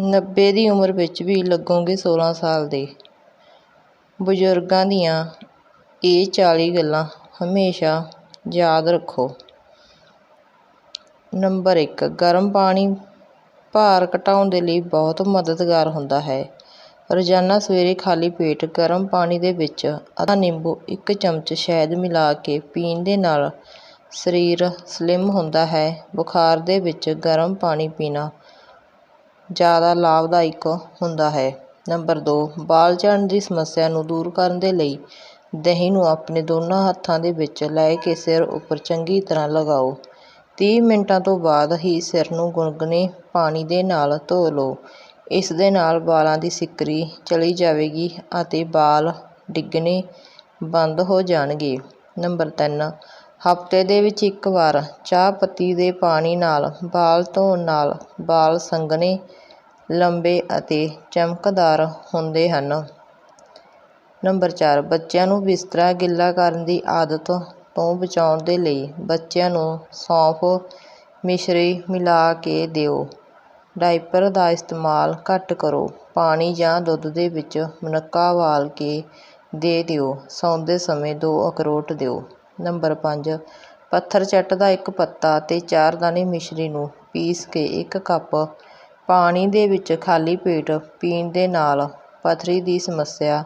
ਨੱਬੇ ਦੀ ਉਮਰ ਵਿੱਚ ਵੀ ਲੱਗੋਗੇ ਸੋਲ੍ਹਾਂ ਸਾਲ ਦੇ। ਬਜ਼ੁਰਗਾਂ ਦੀਆਂ ਇਹ ਚਾਲੀ ਗੱਲਾਂ ਹਮੇਸ਼ਾ ਯਾਦ ਰੱਖੋ। ਨੰਬਰ ਇੱਕ, ਗਰਮ ਪਾਣੀ ਭਾਰ ਘਟਾਉਣ ਦੇ ਲਈ ਬਹੁਤ ਮਦਦਗਾਰ ਹੁੰਦਾ ਹੈ। ਰੋਜ਼ਾਨਾ ਸਵੇਰੇ ਖਾਲੀ ਪੇਟ ਗਰਮ ਪਾਣੀ ਦੇ ਵਿੱਚ ਅੱਧਾ ਨਿੰਬੂ ਇੱਕ ਚਮਚ ਸ਼ਹਿਦ ਮਿਲਾ ਕੇ ਪੀਣ ਦੇ ਨਾਲ ਸਰੀਰ ਸਲਿਮ ਹੁੰਦਾ ਹੈ। ਬੁਖਾਰ ਦੇ ਵਿੱਚ ਗਰਮ ਪਾਣੀ ਪੀਣਾ ਜ਼ਿਆਦਾ ਲਾਭਦਾਇਕ ਹੁੰਦਾ ਹੈ। ਨੰਬਰ ਦੋ ਵਾਲ ਝੜਨ ਦੀ ਸਮੱਸਿਆ ਨੂੰ ਦੂਰ ਕਰਨ ਦੇ ਲਈ ਦਹੀਂ ਨੂੰ ਆਪਣੇ ਦੋਨਾਂ ਹੱਥਾਂ ਦੇ ਵਿੱਚ ਲੈ ਕੇ ਸਿਰ ਉੱਪਰ ਚੰਗੀ ਤਰ੍ਹਾਂ ਲਗਾਓ। ਤੀਹ ਮਿੰਟਾਂ ਤੋਂ ਬਾਅਦ ਹੀ ਸਿਰ ਨੂੰ ਗੁਨਗੁਨੇ ਪਾਣੀ ਦੇ ਨਾਲ ਧੋ ਲਓ। ਇਸ ਦੇ ਨਾਲ ਵਾਲਾਂ ਦੀ ਸਿੱਕਰੀ ਚਲੀ ਜਾਵੇਗੀ ਅਤੇ ਵਾਲ ਡਿੱਗਣੇ ਬੰਦ ਹੋ ਜਾਣਗੇ। ਨੰਬਰ ਤਿੰਨ, ਹਫ਼ਤੇ ਦੇ ਵਿੱਚ ਇੱਕ ਵਾਰ ਚਾਹ ਪੱਤੀ ਦੇ ਪਾਣੀ ਨਾਲ ਵਾਲ ਧੋਣ ਨਾਲ ਵਾਲ ਸੰਘਣੇ ਲੰਬੇ ਅਤੇ ਚਮਕਦਾਰ ਹੁੰਦੇ ਹਨ। ਨੰਬਰ ਚਾਰ, ਬੱਚਿਆਂ ਨੂੰ ਬਿਸਤਰਾ ਗਿੱਲਾ ਕਰਨ ਦੀ ਆਦਤ ਤੋਂ ਬਚਾਉਣ ਦੇ ਲਈ ਬੱਚਿਆਂ ਨੂੰ ਸੌਂਫ ਮਿਸ਼ਰੀ ਮਿਲਾ ਕੇ ਦਿਓ। ਡਾਇਪਰ ਦਾ ਇਸਤੇਮਾਲ ਘੱਟ ਕਰੋ। ਪਾਣੀ ਜਾਂ ਦੁੱਧ ਦੇ ਵਿੱਚ ਮੁਨੱਕਾ ਉਬਾਲ ਕੇ ਦੇ ਦਿਓ। ਸੌਂਦੇ ਸਮੇਂ ਦੋ ਅਖਰੋਟ ਦਿਓ। ਨੰਬਰ ਪੰਜ, ਪੱਥਰ ਚੱਟ ਦਾ ਇੱਕ ਪੱਤਾ ਅਤੇ ਚਾਰ ਦਾਣੇ ਮਿਸ਼ਰੀ ਨੂੰ ਪੀਸ ਕੇ ਇੱਕ ਕੱਪ ਪਾਣੀ ਦੇ ਵਿੱਚ ਖਾਲੀ ਪੇਟ ਪੀਣ ਦੇ ਨਾਲ ਪੱਥਰੀ ਦੀ ਸਮੱਸਿਆ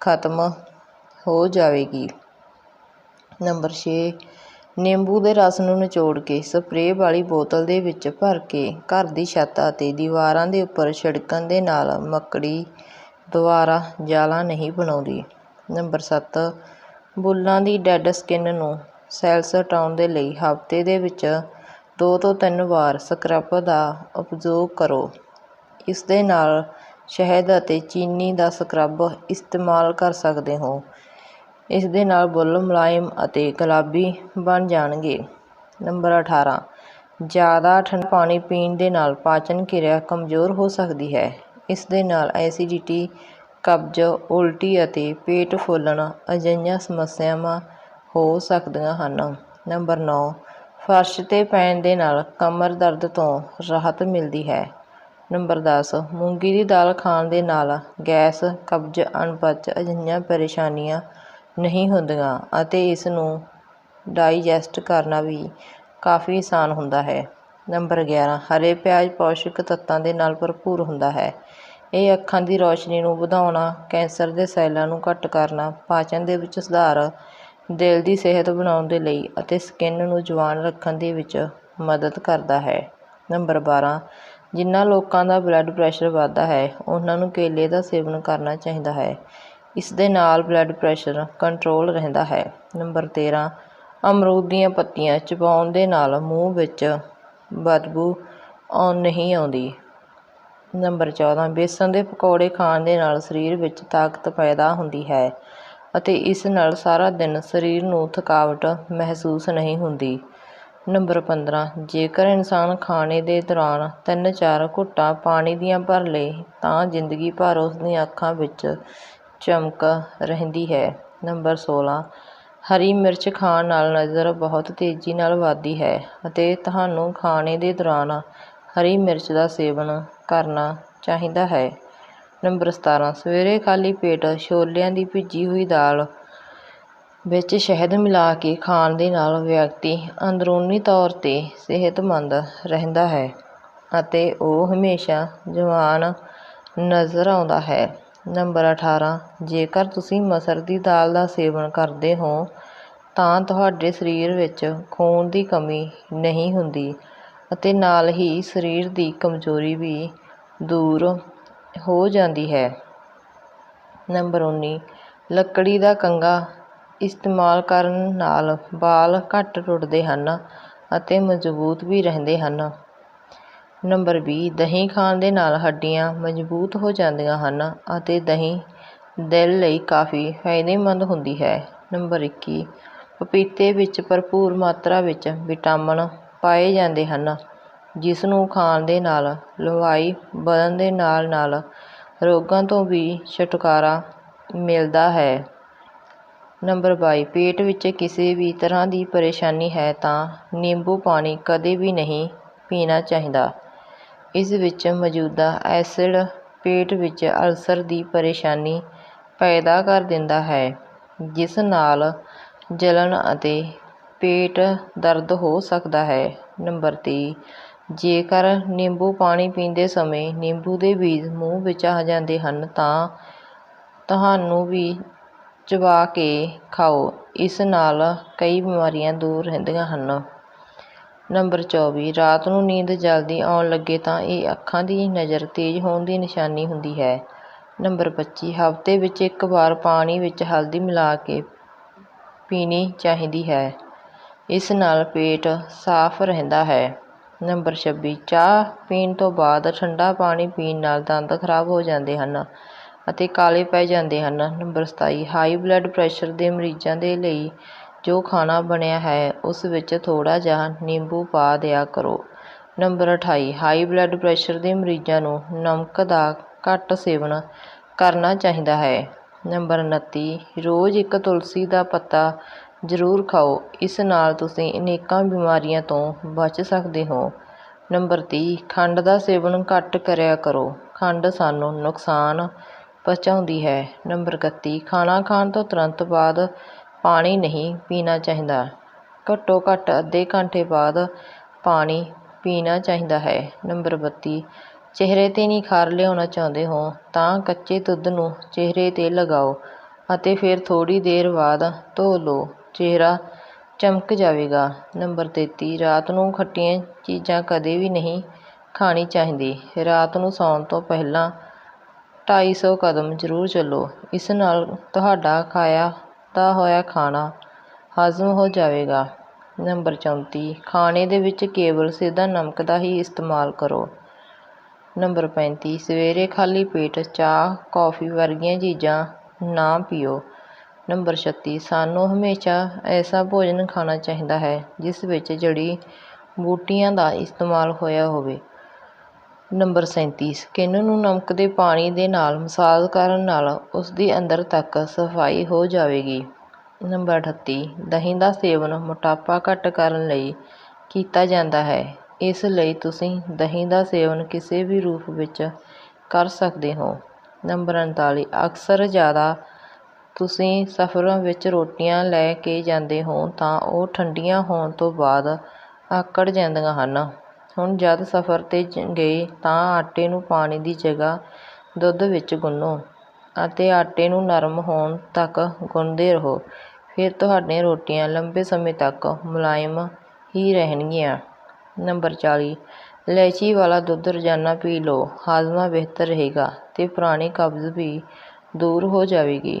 ਖਤਮ ਹੋ ਜਾਵੇਗੀ। ਨੰਬਰ ਛੇ, ਨਿੰਬੂ ਦੇ ਰਸ ਨੂੰ ਨਿਚੋੜ ਕੇ ਸਪਰੇਅ ਵਾਲੀ ਬੋਤਲ ਦੇ ਵਿੱਚ ਭਰ ਕੇ ਘਰ ਦੀ ਛੱਤ ਅਤੇ ਦੀਵਾਰਾਂ ਦੇ ਉੱਪਰ ਛਿੜਕਣ ਦੇ ਨਾਲ ਮੱਕੜੀ ਦੁਬਾਰਾ ਜਾਲਾ ਨਹੀਂ ਬਣਾਉਂਦੀ। ਨੰਬਰ ਸੱਤ, ਬੁੱਲਾਂ ਦੀ ਡੈੱਡ ਸਕਿਨ ਨੂੰ ਸੈਲਸ ਹਟਾਉਣ ਦੇ ਲਈ ਹਫ਼ਤੇ ਦੇ ਵਿੱਚ ਦੋ ਤੋਂ ਤਿੰਨ ਵਾਰ ਸਕਰਬ ਦਾ ਉਪਯੋਗ ਕਰੋ। ਇਸ ਦੇ ਨਾਲ ਸ਼ਹਿਦ ਅਤੇ ਚੀਨੀ ਦਾ ਸਕਰਬ ਇਸਤੇਮਾਲ ਕਰ ਸਕਦੇ ਹੋ। ਇਸ ਦੇ ਨਾਲ ਬੁੱਲ੍ਹ ਮੁਲਾਇਮ ਅਤੇ ਗੁਲਾਬੀ ਬਣ ਜਾਣਗੇ। ਨੰਬਰ ਅਠਾਰਾਂ, ਜ਼ਿਆਦਾ ਠੰਡਾ ਪਾਣੀ ਪੀਣ ਦੇ ਨਾਲ ਪਾਚਨ ਕਿਰਿਆ ਕਮਜ਼ੋਰ ਹੋ ਸਕਦੀ ਹੈ। ਇਸ ਦੇ ਨਾਲ ਐਸੀਡਿਟੀ, ਕਬਜ਼, ਉਲਟੀ ਅਤੇ ਪੇਟ ਫੁੱਲਣ ਅਜਿਹੀਆਂ ਸਮੱਸਿਆਵਾਂ ਹੋ ਸਕਦੀਆਂ ਹਨ। ਨੰਬਰ ਨੌਂ ਫਰਸ਼ 'ਤੇ ਪੈਣ ਦੇ ਨਾਲ ਕਮਰ ਦਰਦ ਤੋਂ ਰਾਹਤ ਮਿਲਦੀ ਹੈ। ਨੰਬਰ ਦਸ, ਮੂੰਗੀ ਦੀ ਦਾਲ ਖਾਣ ਦੇ ਨਾਲ ਗੈਸ, ਕਬਜ਼, ਅਣਪਚ ਅਜਿਹੀਆਂ ਪਰੇਸ਼ਾਨੀਆਂ ਨਹੀਂ ਹੁੰਦੀਆਂ ਅਤੇ ਇਸ ਨੂੰ ਡਾਈਜੈਸਟ ਕਰਨਾ ਵੀ ਕਾਫੀ ਆਸਾਨ ਹੁੰਦਾ ਹੈ। ਨੰਬਰ ਗਿਆਰਾਂ, ਹਰੇ ਪਿਆਜ਼ ਪੌਸ਼ਟਿਕ ਤੱਤਾਂ ਦੇ ਨਾਲ ਭਰਪੂਰ ਹੁੰਦਾ ਹੈ। ਇਹ ਅੱਖਾਂ ਦੀ ਰੌਸ਼ਨੀ ਨੂੰ ਵਧਾਉਣਾ, ਕੈਂਸਰ ਦੇ ਸੈੱਲਾਂ ਨੂੰ ਘੱਟ ਕਰਨਾ, ਪਾਚਨ ਦੇ ਵਿੱਚ ਸੁਧਾਰ ਦਿਲ ਦੀ ਸਿਹਤ ਬਣਾਉਣ ਦੇ ਲਈ ਅਤੇ ਸਕਿਨ ਨੂੰ ਜਵਾਨ ਰੱਖਣ ਦੇ ਵਿੱਚ ਮਦਦ ਕਰਦਾ ਹੈ। ਨੰਬਰ ਬਾਰ੍ਹਾਂ ਜਿਨ੍ਹਾਂ ਲੋਕਾਂ ਦਾ ਬਲੱਡ ਪ੍ਰੈਸ਼ਰ ਵੱਧਦਾ ਹੈ, ਉਹਨਾਂ ਨੂੰ ਕੇਲੇ ਦਾ ਸੇਵਨ ਕਰਨਾ ਚਾਹੀਦਾ ਹੈ। ਇਸ ਦੇ ਨਾਲ ਬਲੱਡ ਪ੍ਰੈਸ਼ਰ ਕੰਟਰੋਲ ਰਹਿੰਦਾ ਹੈ। ਨੰਬਰ ਤੇਰ੍ਹਾਂ ਅਮਰੂਦ ਦੀਆਂ ਪੱਤੀਆਂ ਚਬਾਉਣ ਦੇ ਨਾਲ ਮੂੰਹ ਵਿੱਚ ਬਦਬੂ ਆਉਣ ਨਹੀਂ ਆਉਂਦੀ। ਨੰਬਰ ਚੌਦਾਂ ਬੇਸਣ ਦੇ ਪਕੌੜੇ ਖਾਣ ਦੇ ਨਾਲ ਸਰੀਰ ਵਿੱਚ ਤਾਕਤ ਪੈਦਾ ਹੁੰਦੀ ਹੈ। ਅਤੇ ਇਸ ਨਾਲ ਸਾਰਾ ਦਿਨ ਸਰੀਰ ਨੂੰ ਥਕਾਵਟ ਮਹਿਸੂਸ ਨਹੀਂ ਹੁੰਦੀ। ਨੰਬਰ ਪੰਦਰਾਂ, ਜੇਕਰ ਇਨਸਾਨ ਖਾਣੇ ਦੇ ਦੌਰਾਨ ਤਿੰਨ ਚਾਰ ਘੁੱਟਾਂ ਪਾਣੀ ਦੀਆਂ ਭਰ ਲਏ ਤਾਂ ਜ਼ਿੰਦਗੀ ਭਰ ਉਸ ਦੀਆਂ ਅੱਖਾਂ ਵਿੱਚ ਚਮਕ ਰਹਿੰਦੀ ਹੈ। ਨੰਬਰ ਸੋਲ੍ਹਾਂ ਹਰੀ ਮਿਰਚ ਖਾਣ ਨਾਲ ਨਜ਼ਰ ਬਹੁਤ ਤੇਜ਼ੀ ਨਾਲ ਵੱਧਦੀ ਹੈ ਅਤੇ ਤੁਹਾਨੂੰ ਖਾਣੇ ਦੇ ਦੌਰਾਨ ਹਰੀ ਮਿਰਚ ਦਾ ਸੇਵਨ ਕਰਨਾ ਚਾਹੀਦਾ ਹੈ। ਨੰਬਰ ਸਤਾਰ੍ਹਾਂ ਸਵੇਰੇ ਖਾਲੀ ਪੇਟ ਛੋਲਿਆਂ ਦੀ ਭਿੱਜੀ ਹੋਈ ਦਾਲ ਵਿੱਚ ਸ਼ਹਿਦ ਮਿਲਾ ਕੇ ਖਾਣ ਦੇ ਨਾਲ ਵਿਅਕਤੀ ਅੰਦਰੂਨੀ ਤੌਰ 'ਤੇ ਸਿਹਤਮੰਦ ਰਹਿੰਦਾ ਹੈ ਅਤੇ ਉਹ ਹਮੇਸ਼ਾ ਜਵਾਨ ਨਜ਼ਰ ਆਉਂਦਾ ਹੈ। ਨੰਬਰ ਅਠਾਰਾਂ, ਜੇਕਰ ਤੁਸੀਂ ਮਸਰ ਦੀ ਦਾਲ ਦਾ ਸੇਵਨ ਕਰਦੇ ਹੋ, ਤਾਂ ਤੁਹਾਡੇ ਸਰੀਰ ਵਿੱਚ ਖੂਨ ਦੀ ਕਮੀ ਨਹੀਂ ਹੁੰਦੀ ਅਤੇ ਨਾਲ ਹੀ ਸਰੀਰ ਦੀ ਕਮਜ਼ੋਰੀ ਵੀ ਦੂਰ ਹੋ ਜਾਂਦੀ ਹੈ। ਨੰਬਰ ਉੱਨੀ, ਲੱਕੜੀ ਦਾ ਕੰਘਾ ਇਸਤੇਮਾਲ ਕਰਨ ਨਾਲ ਵਾਲ ਘੱਟ ਟੁੱਟਦੇ ਹਨ ਅਤੇ ਮਜ਼ਬੂਤ ਵੀ ਰਹਿੰਦੇ ਹਨ। ਨੰਬਰ ਵੀਹ, ਦਹੀਂ ਖਾਣ ਦੇ ਨਾਲ ਹੱਡੀਆਂ ਮਜ਼ਬੂਤ ਹੋ ਜਾਂਦੀਆਂ ਹਨ ਅਤੇ ਦਹੀਂ ਦਿਲ ਲਈ ਕਾਫੀ ਫਾਇਦੇਮੰਦ ਹੁੰਦੀ ਹੈ। ਨੰਬਰ ਇੱਕੀ, ਪਪੀਤੇ ਵਿੱਚ ਭਰਪੂਰ ਮਾਤਰਾ ਵਿੱਚ ਵਿਟਾਮਿਨ ਪਾਏ ਜਾਂਦੇ ਹਨ। ਜਿਸ ਨੂੰ ਖਾਣ ਦੇ ਨਾਲ ਲੰਬਾਈ ਵਧਣ ਦੇ ਨਾਲ ਨਾਲ ਰੋਗਾਂ ਤੋਂ ਵੀ ਛੁਟਕਾਰਾ ਮਿਲਦਾ ਹੈ। ਨੰਬਰ ਬਾਈ, ਪੇਟ ਵਿੱਚ ਕਿਸੇ ਵੀ ਤਰ੍ਹਾਂ ਦੀ ਪਰੇਸ਼ਾਨੀ ਹੈ ਤਾਂ ਨਿੰਬੂ ਪਾਣੀ ਕਦੇ ਵੀ ਨਹੀਂ ਪੀਣਾ ਚਾਹੀਦਾ। ਇਸ ਵਿੱਚ ਮੌਜੂਦਾ ਐਸਿਡ ਪੇਟ ਵਿੱਚ ਅਲਸਰ ਦੀ ਪਰੇਸ਼ਾਨੀ ਪੈਦਾ ਕਰ ਦਿੰਦਾ ਹੈ, ਜਿਸ ਨਾਲ ਜਲਣ ਅਤੇ ਪੇਟ ਦਰਦ ਹੋ ਸਕਦਾ ਹੈ। ਨੰਬਰ ਤੀਹ ਜੇਕਰ ਨਿੰਬੂ ਪਾਣੀ ਪੀਂਦੇ ਸਮੇਂ ਨਿੰਬੂ ਦੇ ਬੀਜ ਮੂੰਹ ਵਿੱਚ ਆ ਜਾਂਦੇ ਹਨ ਤਾਂ ਤੁਹਾਨੂੰ ਵੀ ਚਬਾ ਕੇ ਖਾਓ। ਇਸ ਨਾਲ ਕਈ ਬਿਮਾਰੀਆਂ ਦੂਰ ਰਹਿੰਦੀਆਂ ਹਨ। ਨੰਬਰ ਚੌਵੀ, ਰਾਤ ਨੂੰ ਨੀਂਦ ਜਲਦੀ ਆਉਣ ਲੱਗੇ ਤਾਂ ਇਹ ਅੱਖਾਂ ਦੀ ਨਜ਼ਰ ਤੇਜ਼ ਹੋਣ ਦੀ ਨਿਸ਼ਾਨੀ ਹੁੰਦੀ ਹੈ। ਨੰਬਰ ਪੱਚੀ, ਹਫ਼ਤੇ ਵਿੱਚ ਇੱਕ ਵਾਰ ਪਾਣੀ ਵਿੱਚ ਹਲਦੀ ਮਿਲਾ ਕੇ ਪੀਣੀ ਚਾਹੀਦੀ ਹੈ। ਇਸ ਨਾਲ ਪੇਟ ਸਾਫ਼ ਰਹਿੰਦਾ ਹੈ। ਨੰਬਰ ਛੱਬੀ, ਚਾਹ ਪੀਣ ਤੋਂ ਬਾਅਦ ਠੰਡਾ ਪਾਣੀ ਪੀਣ ਨਾਲ ਦੰਦ ਖਰਾਬ ਹੋ ਜਾਂਦੇ ਹਨ ਅਤੇ ਕਾਲੇ ਪੈ ਜਾਂਦੇ ਹਨ। ਨੰਬਰ ਸਤਾਈ, ਹਾਈ ਬਲੱਡ ਪ੍ਰੈਸ਼ਰ ਦੇ ਮਰੀਜ਼ਾਂ ਦੇ ਲਈ ਜੋ ਖਾਣਾ ਬਣਿਆ ਹੈ, ਉਸ ਵਿੱਚ ਥੋੜ੍ਹਾ ਜਿਹਾ ਨਿੰਬੂ ਪਾ ਦਿਆ ਕਰੋ। ਨੰਬਰ ਅਠਾਈ, ਹਾਈ ਬਲੱਡ ਪ੍ਰੈਸ਼ਰ ਦੇ ਮਰੀਜ਼ਾਂ ਨੂੰ ਨਮਕ ਦਾ ਘੱਟ ਸੇਵਨ ਕਰਨਾ ਚਾਹੀਦਾ ਹੈ। ਨੰਬਰ ਉਨੱਤੀ, ਰੋਜ਼ ਇੱਕ ਤੁਲਸੀ ਦਾ ਪੱਤਾ ਜ਼ਰੂਰ ਖਾਓ। ਇਸ ਨਾਲ ਤੁਸੀਂ ਅਨੇਕਾਂ ਬਿਮਾਰੀਆਂ ਤੋਂ ਬਚ ਸਕਦੇ ਹੋ। ਨੰਬਰ ਤੀਹ, ਖੰਡ ਦਾ ਸੇਵਨ ਘੱਟ ਕਰਿਆ ਕਰੋ। ਖੰਡ ਸਾਨੂੰ ਨੁਕਸਾਨ ਪਹੁੰਚਾਉਂਦੀ ਹੈ। ਨੰਬਰ ਇਕੱਤੀ, ਖਾਣਾ ਖਾਣ ਤੋਂ ਤੁਰੰਤ ਬਾਅਦ ਪਾਣੀ ਨਹੀਂ ਪੀਣਾ ਚਾਹੀਦਾ। ਘੱਟੋ ਘੱਟ ਅੱਧੇ ਘੰਟੇ ਬਾਅਦ ਪਾਣੀ ਪੀਣਾ ਚਾਹੀਦਾ ਹੈ। ਨੰਬਰ ਬੱਤੀ, ਚਿਹਰੇ 'ਤੇ ਨਿਖਾਰ ਲਿਆਉਣਾ ਚਾਹੁੰਦੇ ਹੋ, ਤਾਂ ਕੱਚੇ ਦੁੱਧ ਨੂੰ ਚਿਹਰੇ 'ਤੇ ਲਗਾਓ ਅਤੇ ਫਿਰ ਥੋੜ੍ਹੀ ਦੇਰ ਬਾਅਦ ਧੋ ਲਓ। ਚਿਹਰਾ ਚਮਕ ਜਾਵੇਗਾ। ਨੰਬਰ ਤੇਤੀ, ਰਾਤ ਨੂੰ ਖੱਟੀਆਂ ਚੀਜ਼ਾਂ ਕਦੇ ਵੀ ਨਹੀਂ ਖਾਣੀ ਚਾਹੀਦੀ। ਰਾਤ ਨੂੰ ਸੌਣ ਤੋਂ ਪਹਿਲਾਂ ਢਾਈ ਸੌ ਕਦਮ ਜ਼ਰੂਰ ਚੱਲੋ। ਇਸ ਨਾਲ ਤੁਹਾਡਾ ਖਾਇਆ ਦਾ ਹੋਇਆ ਖਾਣਾ ਹਜ਼ਮ ਹੋ ਜਾਵੇਗਾ। ਨੰਬਰ ਚੌਂਤੀ, ਖਾਣੇ ਦੇ ਵਿੱਚ ਕੇਵਲ ਸਿੱਧਾ ਨਮਕ ਦਾ ਹੀ ਇਸਤੇਮਾਲ ਕਰੋ। ਨੰਬਰ ਪੈਂਤੀ, ਸਵੇਰੇ ਖਾਲੀ ਪੇਟ ਚਾਹ, ਕੌਫੀ ਵਰਗੀਆਂ ਚੀਜ਼ਾਂ ਨਾ ਪੀਓ। ਨੰਬਰ ਛੱਤੀ, ਸਾਨੂੰ ਹਮੇਸ਼ਾ ਐਸਾ ਭੋਜਨ ਖਾਣਾ ਚਾਹੀਦਾ ਹੈ, ਜਿਸ ਵਿੱਚ ਜੜੀ ਬੂਟੀਆਂ ਦਾ ਇਸਤੇਮਾਲ ਹੋਇਆ ਹੋਵੇ। ਨੰਬਰ ਸੈਂਤੀ ਸਕਿਨ ਨੂੰ ਨਮਕ ਦੇ ਪਾਣੀ ਦੇ ਨਾਲ ਮਸਾਜ ਕਰਨ ਨਾਲ ਉਸ ਦੀ ਅੰਦਰ ਤੱਕ ਸਫ਼ਾਈ ਹੋ ਜਾਵੇਗੀ? ਨੰਬਰ ਅਠੱਤੀ, ਦਹੀਂ ਦਾ ਸੇਵਨ ਮੋਟਾਪਾ ਘੱਟ ਕਰਨ ਲਈ ਕੀਤਾ ਜਾਂਦਾ ਹੈ। ਇਸ ਲਈ ਤੁਸੀਂ ਦਹੀਂ ਦਾ ਸੇਵਨ ਕਿਸੇ ਵੀ ਰੂਪ ਵਿੱਚ ਕਰ ਸਕਦੇ ਹੋ। ਨੰਬਰ ਉਨਤਾਲੀ, ਅਕਸਰ ਜ਼ਿਆਦਾ ਤੁਸੀਂ ਸਫ਼ਰ ਵਿੱਚ ਰੋਟੀਆਂ ਲੈ ਕੇ ਜਾਂਦੇ ਹੋ ਤਾਂ ਉਹ ਠੰਡੀਆਂ ਹੋਣ ਤੋਂ ਬਾਅਦ ਆਕੜ ਜਾਂਦੀਆਂ ਹਨ। ਹੁਣ ਜਦ ਸਫ਼ਰ 'ਤੇ ਗਏ ਤਾਂ ਆਟੇ ਨੂੰ ਪਾਣੀ ਦੀ ਜਗ੍ਹਾ ਦੁੱਧ ਵਿੱਚ ਗੁੰਨੋ ਅਤੇ ਆਟੇ ਨੂੰ ਨਰਮ ਹੋਣ ਤੱਕ ਗੁੰਨਦੇ ਰਹੋ। ਫਿਰ ਤੁਹਾਡੀਆਂ ਰੋਟੀਆਂ ਲੰਬੇ ਸਮੇਂ ਤੱਕ ਮੁਲਾਇਮ ਹੀ ਰਹਿਣਗੀਆਂ। ਨੰਬਰ ਚਾਲੀ, ਇਲਾਇਚੀ ਵਾਲਾ ਦੁੱਧ ਰੋਜ਼ਾਨਾ ਪੀ ਲਓ, ਹਾਜ਼ਮਾ ਬਿਹਤਰ ਰਹੇਗਾ ਅਤੇ ਪੁਰਾਣੀ ਕਬਜ਼ ਵੀ ਦੂਰ ਹੋ ਜਾਵੇਗੀ।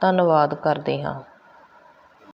ਧੰਨਵਾਦ ਕਰਦੇ ਹਾਂ।